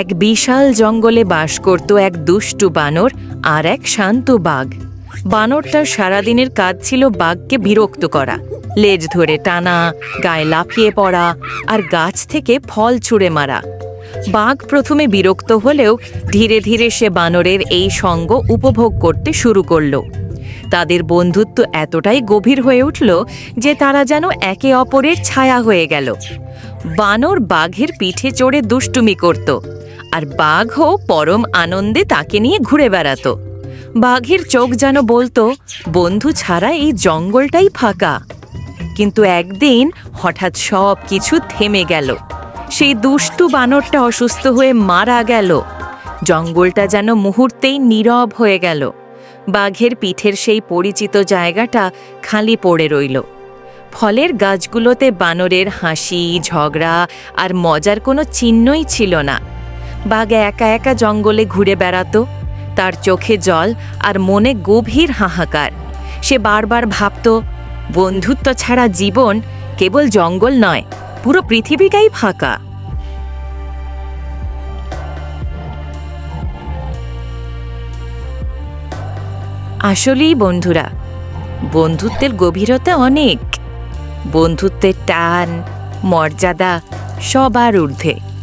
এক বিশাল জঙ্গলে বাস করত এক দুষ্টু বানর আর এক শান্ত বাঘ। বানরটার সারাদিনের কাজ ছিল বাঘকে বিরক্ত করা, লেজ ধরে টানা, গায়ে লাফিয়ে পড়া আর গাছ থেকে ফল ছুঁড়ে মারা। বাঘ প্রথমে বিরক্ত হলেও ধীরে ধীরে সে বানরের এই সঙ্গ উপভোগ করতে শুরু করল। তাদের বন্ধুত্ব এতটাই গভীর হয়ে উঠল যে তারা যেন একে অপরের ছায়া হয়ে গেল। বানর বাঘের পিঠে চড়ে দুষ্টুমি করত। আর বাঘও পরম আনন্দে তাকে নিয়ে ঘুরে বেড়াতো। বাঘের চোখ যেন বলতো, বন্ধু ছাড়া এই জঙ্গলটাই ফাঁকা। কিন্তু একদিন হঠাৎ সব কিছু থেমে গেল। সেই দুষ্টু বানরটা অসুস্থ হয়ে মারা গেল। জঙ্গলটা যেন মুহূর্তেই নীরব হয়ে গেল। বাঘের পিঠের সেই পরিচিত জায়গাটা খালি পড়ে রইল। ফলের গাছগুলোতে বানরের হাসি, ঝগড়া আর মজার কোনো চিহ্নই ছিল না। বাঘ একা একা জঙ্গলে ঘুরে বেড়াতো। তার চোখে জল আর মনে গভীর হাহাকার। সে বারবার ভাবত, বন্ধুত্ব ছাড়া জীবন কেবল জঙ্গল নয়, পুরো পৃথিবীটাই ফাঁকা। আসলেই বন্ধুরা, বন্ধুত্বের গভীরতা অনেক। বন্ধুত্বের টান, মর্যাদা সবার ঊর্ধ্বে।